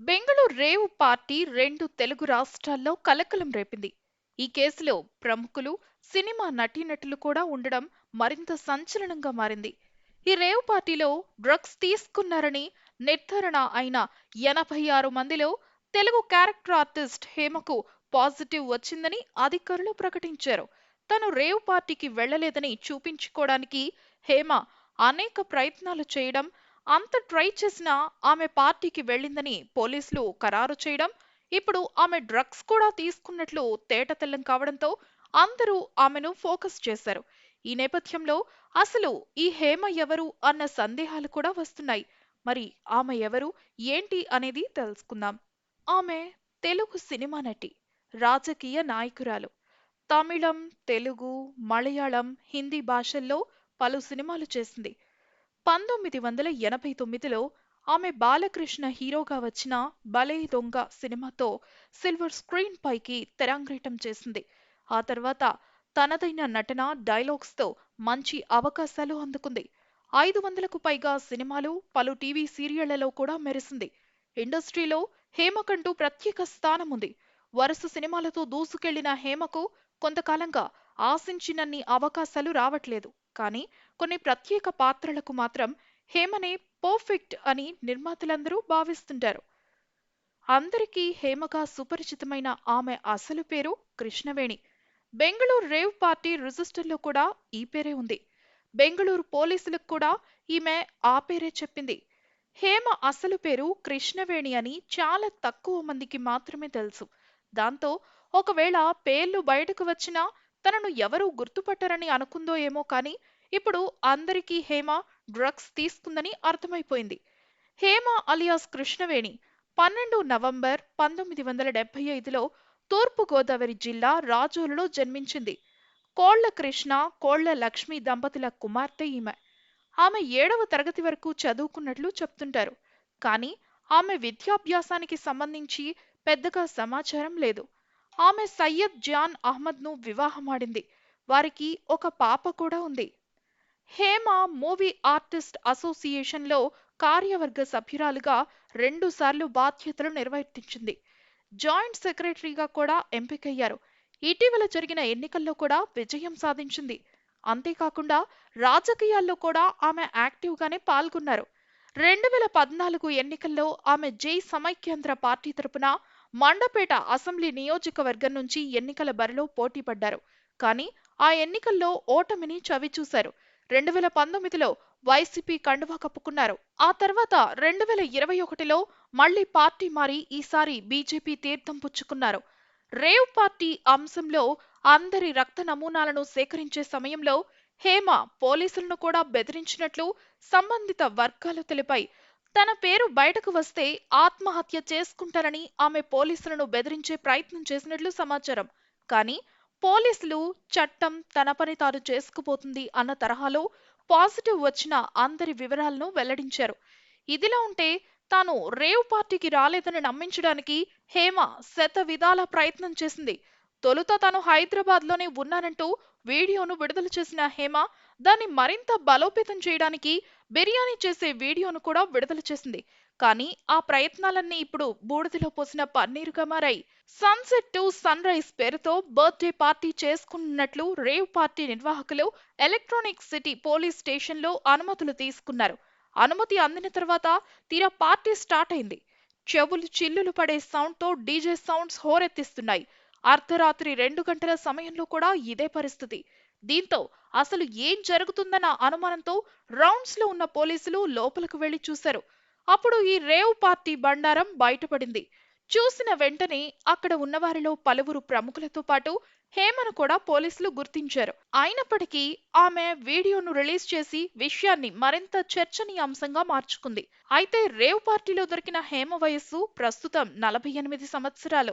బెంగళూరు రేవు party రెండు తెలుగు రాష్ట్రాల్లో కలకలం రేపింది. ఈ కేసులో ప్రముఖులు సినిమా నటీనటులు కూడా ఉండడం మరింత సంచలనంగా మారింది. ఈ రేవ్ పార్టీలో డ్రగ్స్ తీసుకున్నారని నిర్ధారణ అయిన ఎనభై ఆరు మందిలో తెలుగు క్యారెక్టర్ ఆర్టిస్ట్ హేమకు పాజిటివ్ వచ్చిందని అధికారులు ప్రకటించారు. తను రేవ్ పార్టీకి వెళ్ళలేదని చూపించుకోవడానికి హేమ అనేక ప్రయత్నాలు చేయడం అంత ట్రై చేసినా ఆమె పార్టీకి వెళ్ళిందని పోలీసులు ఖరారు చేయడం ఇప్పుడు ఆమె డ్రగ్స్ కూడా తీసుకున్నట్లు తేటతెల్లం కావడంతో అందరూ ఆమెను ఫోకస్ చేశారు. ఈ నేపథ్యంలో అసలు ఈ హేమ ఎవరు అన్న సందేహాలు కూడా వస్తున్నాయి. మరి ఆమె ఎవరు ఏంటి అనేది తెలుసుకుందాం. ఆమె తెలుగు సినిమా నటి రాజకీయ నాయకురాలు. తమిళం తెలుగు మలయాళం హిందీ భాషల్లో పలు సినిమాలు చేసింది. పంతొమ్మిది వందల ఎనభై తొమ్మిదిలో ఆమె బాలకృష్ణ హీరోగా వచ్చిన బలే దొంగ సినిమాతో సిల్వర్ స్క్రీన్ పైకి తెరంగేటం చేసింది. ఆ తర్వాత తనదైన నటన డైలాగ్స్తో మంచి అవకాశాలు అందుకుంది. ఐదు వందలకు పైగా సినిమాలు పలు టీవీ సీరియళ్ళలో కూడా మెరిసింది. ఇండస్ట్రీలో హేమకంటూ ప్రత్యేక స్థానం ఉంది వరుస సినిమాలతో దూసుకెళ్ళిన హేమకు కొంతకాలంగా ఆశించినన్ని అవకాశాలు రావట్లేదు. కానీ కొన్ని ప్రత్యేక పాత్రలకు మాత్రం హేమనే పర్ఫెక్ట్ అని నిర్మాతలందరూ భావిస్తుంటారు. అందరికీ హేమగా సుపరిచితమైన ఆమె అసలు పేరు కృష్ణవేణి. బెంగళూరు రేవ్ పార్టీ రిజిస్టర్లో కూడా ఈ పేరే ఉంది. బెంగళూరు పోలీసులకు కూడా ఈమె ఆ పేరే చెప్పింది. హేమ అసలు పేరు కృష్ణవేణి అని చాలా తక్కువ మందికి మాత్రమే తెలుసు. దాంతో ఒకవేళ పేర్లు బయటకు వచ్చినా తనను ఎవరూ గుర్తుపట్టరని అనుకుందో ఏమో కానీ ఇప్పుడు అందరికీ హేమ డ్రగ్స్ తీసుకుందని అర్థమైపోయింది. హేమ అలియాస్ కృష్ణవేణి పన్నెండు నవంబర్ పంతొమ్మిది వందల డెబ్బై ఐదులో తూర్పుగోదావరి జిల్లా రాజోలులో జన్మించింది. కోళ్ళ కృష్ణ కోళ్ళ లక్ష్మి దంపతుల కుమార్తె ఈమె. ఆమె ఏడవ తరగతి వరకు చదువుకున్నట్లు చెప్తుంటారు. కానీ ఆమె విద్యాభ్యాసానికి సంబంధించి పెద్దగా సమాచారం లేదు. ఆమె సయ్యద్ జాన్ అహ్మద్ను వివాహమాడింది వారికి ఒక పాప కూడా ఉంది. హేమ మూవీ ఆర్టిస్ట్ అసోసియేషన్లో కార్యవర్గ సభ్యురాలుగా రెండుసార్లు బాధ్యతలు నిర్వర్తించింది. జాయింట్ సెక్రటరీగా కూడా ఎంపికయ్యారు. ఇటీవల జరిగిన ఎన్నికల్లో కూడా విజయం సాధించింది. అంతేకాకుండా రాజకీయాల్లో కూడా ఆమె యాక్టివ్గానే పాల్గొన్నారు. రెండు వేల పద్నాలుగు ఎన్నికల్లో ఆమె జై సమైక్యాంధ్ర పార్టీ తరపున మండపేట అసెంబ్లీ నియోజకవర్గం నుంచి ఎన్నికల బరిలో పోటీ పడ్డారు కానీ ఆ ఎన్నికల్లో ఓటమిని చవిచూశారు. రెండు వేల పంతొమ్మిదిలో వైసీపీ కండువా కప్పుకున్నారు. ఆ తర్వాత రెండు వేల ఇరవై ఒకటిలో మళ్ళీ పార్టీ మారి ఈసారి బీజేపీ తీర్థం పుచ్చుకున్నారు. రేవ్ పార్టీ అంశంలో అందరి రక్త నమూనాలను సేకరించే సమయంలో హేమ పోలీసులను కూడా బెదిరించినట్లు సంబంధిత వర్గాలు తెలిపాయి. తన పేరు బయటకు వస్తే ఆత్మహత్య చేసుకుంటారని ఆమె పోలీసులను బెదిరించే ప్రయత్నం చేసినట్లు సమాచారం. కానీ పోలీసులు చట్టం తన పని తాను చేసుకుపోతుంది అన్న తరహాలో పాజిటివ్ వచ్చిన అందరి వివరాలను వెల్లడించారు. ఇదిలా ఉంటే తాను రేవ్ పార్టీకి రాలేదని నమ్మించడానికి హేమ శత విధాల ప్రయత్నం చేసింది. తొలుత తాను హైదరాబాద్లోనే ఉన్నానంటూ వీడియోను విడుదల చేసిన హేమ దాన్ని మరింత బలోపేతం చేయడానికి బిర్యానీ చేసే వీడియోను కూడా విడుదల చేసింది. కానీ ఆ ప్రయత్నాలన్నీ ఇప్పుడు బూడిదలో పోసిన పన్నీరుగా మారాయి. సన్సెట్ టు సన్ రైజ్ పేరుతో బర్త్డే పార్టీ చేసుకున్నట్లు రేవ్ పార్టీ నిర్వాహకులు ఎలక్ట్రానిక్ సిటీ పోలీస్ స్టేషన్లో అనుమతులు తీసుకున్నారు. అనుమతి అందిన తర్వాత తీరా పార్టీ స్టార్ట్ అయింది. చెవులు చిల్లులు పడే సౌండ్తో డీజే సౌండ్స్ హోరెత్తిస్తున్నాయి. అర్ధరాత్రి రెండు గంటల సమయంలో కూడా ఇదే పరిస్థితి. దీంతో అసలు ఏం జరుగుతుందన్న అనుమానంతో రౌండ్స్లో ఉన్న పోలీసులు లోపలికి వెళ్ళి చూశారు. అప్పుడు ఈ రేవ్ పార్టీ బండారం బయటపడింది. చూసిన వెంటనే అక్కడ ఉన్నవారిలో పలువురు ప్రముఖులతో పాటు హేమను కూడా పోలీసులు గుర్తించారు. అయినప్పటికీ ఆమె వీడియోను రిలీజ్ చేసి విషయాన్ని మరింత చర్చనీయాంశంగా మార్చుకుంది. అయితే రేవ్ పార్టీలో దొరికిన హేమ వయస్సు ప్రస్తుతం నలభై ఎనిమిది సంవత్సరాలు.